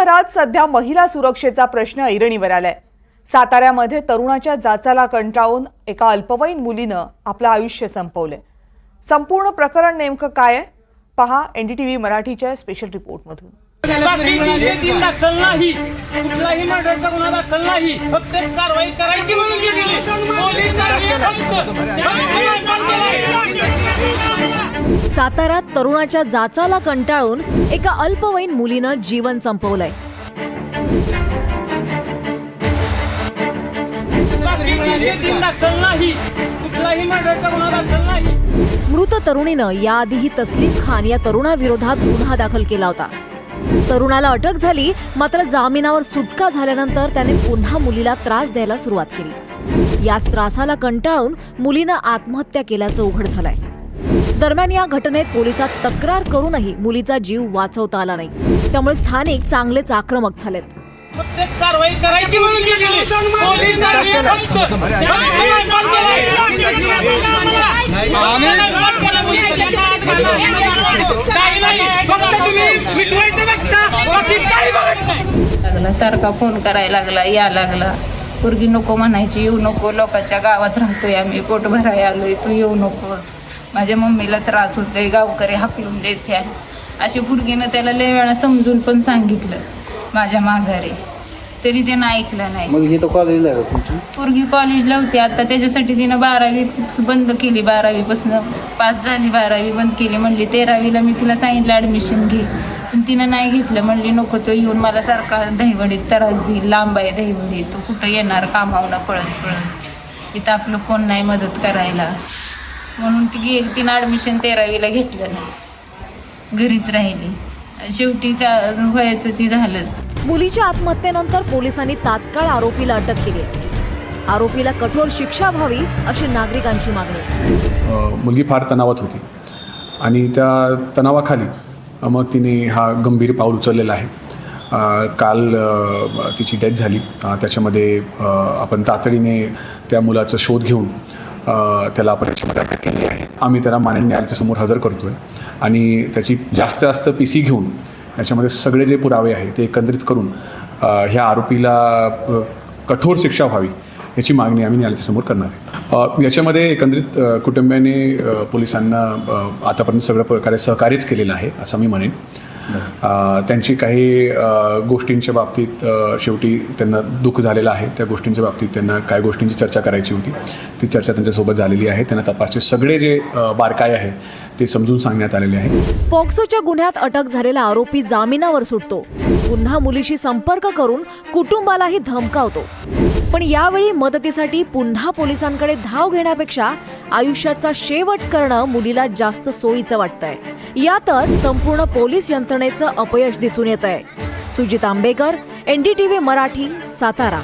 देशभरात सध्या महिला सुरक्षेचा प्रश्न ऐरणीवर आलाय. साताऱ्यामध्ये तरुणाच्या जाचाला कंटाळून एका अल्पवयीन मुलीनं आपलं आयुष्य संपवलंय. संपूर्ण प्रकरण नेमकं काय आहे? पहा एनडीटीव्ही मराठीच्या स्पेशल रिपोर्टमधून मधून. दाखल नाही. कुठलाही मर्डरचा गुन्हा दाखल नाही. फक्त कारवाई करायची म्हणून ही साताऱ्यात तरुणाच्या जाचाला कंटाळून एका अल्पवयीन मुलीनं जीवन संपवलंय. मृत तरुणीनं याआधीही तस्लीम खान या तरुणाविरोधात गुन्हा दाखल केला होता. तरुणाला अटक झाली मात्र जामिनावर सुटका झाल्यानंतर त्याने पुन्हा मुलीला त्रास द्यायला सुरुवात केली. याच त्रासाला कंटाळून मुलीनं आत्महत्या केल्याचं उघड झालंय. दरम्यान या घटनेत पोलिसात तक्रार करूनही मुलीचा जीव वाचवता आला नाही त्यामुळे स्थानिक चांगलेच आक्रमक झालेत कारवाई करायची ही सारखा फोन करायला लागला या लागला पोरगी नको म्हणायची येऊ नको लोकांच्या गावात राहतोय आम्ही पोट भराय आलोय तू येऊ नकोस माझ्या मम्मीला त्रास होतोय गावकरी हाकलून देत्या अशी पोरगीनं त्याला लय वेळा समजून पण सांगितलं माझ्या माघारी. तरी त्यानं ऐकलं नाही. मग ही कॉलेजला आहे का तुमची? पोरगी कॉलेजला होती आता त्याच्यासाठी तिनं बारावी बंद केली बारावीपासून पास झाली बारावी बंद केली म्हणली तेरावीला मी तिला सांगितलं ॲडमिशन घे. पण तिनं नाही घेतलं म्हणली नको तो येऊन मला सारखा दहीवडीत त्रास देईल लांब आहे दहीवडी तो कुठं येणार कामावनं पळत पळत इथं आपलं कोण नाही मदत करायला. म्हणून ती तिनं ॲडमिशन तेरावीला घेतलं नाही. घरीच राहिली. आणि शेवटी का व्हायचं ती झालंच. मुलीच्या आत्महत्येनंतर पोलिसांनी तात्काळ आरोपीला अटक केली आरोपीला कठोर शिक्षा व्हावी अशी नागरिकांची मागणी. मुलगी फार तणावात होती. आणि त्या तणावाखाली मग तिने हा गंभीर पाऊल उचललेला आहे. काल तिची डेथ झाली. त्याच्यामध्ये आपण तातडीने त्या मुलाचा शोध घेऊन त्याला आपण अटक केली आहे. आम्ही त्याला माननीय न्यायालयाच्या समोर हजर करतो आहे आणि त्याची जास्त जास्त पी सी घेऊन याच्यामध्ये सगळे जे पुरावे आहेत ते एकत्रित करून ह्या आरोपीला कठोर शिक्षा व्हावी याची मागणी आम्ही न्यायालयासमोर करणार आहे. याच्यामध्ये एकंदरीत कुटुंबियांनी पोलिसांना आतापर्यंत सगळ्या प्रकारे सहकार्यच केलेलं आहे असं मी म्हणेन. त्यांची काही गोष्टींच्या बाबतीत शेवटी त्यांना दुःख झालेलं आहे. त्या गोष्टींच्या बाबतीत त्यांना काय गोष्टींची चर्चा करायची होती. ती चर्चा त्यांच्यासोबत झालेली आहे. त्यांना तपासचे सगळे जे बारकाय आहे ते समजून सांगण्यात आलेले आहे. पॉक्सोच्या गुन्ह्यात अटक झालेला आरोपी जामिनावर सुटतो. पुन्हा मुलीशी संपर्क करून कुटुंबालाही धमकावतो. पण यावेळी मदतीसाठी पुन्हा पोलिसांकडे धाव घेण्यापेक्षा आयुष्याचा शेवट करणं मुलीला जास्त सोयीचं वाटतंय. यातच संपूर्ण पोलीस यंत्रणेचं अपयश दिसून येत आहे सुजित आंबेकर एनडीटीव्ही मराठी सातारा.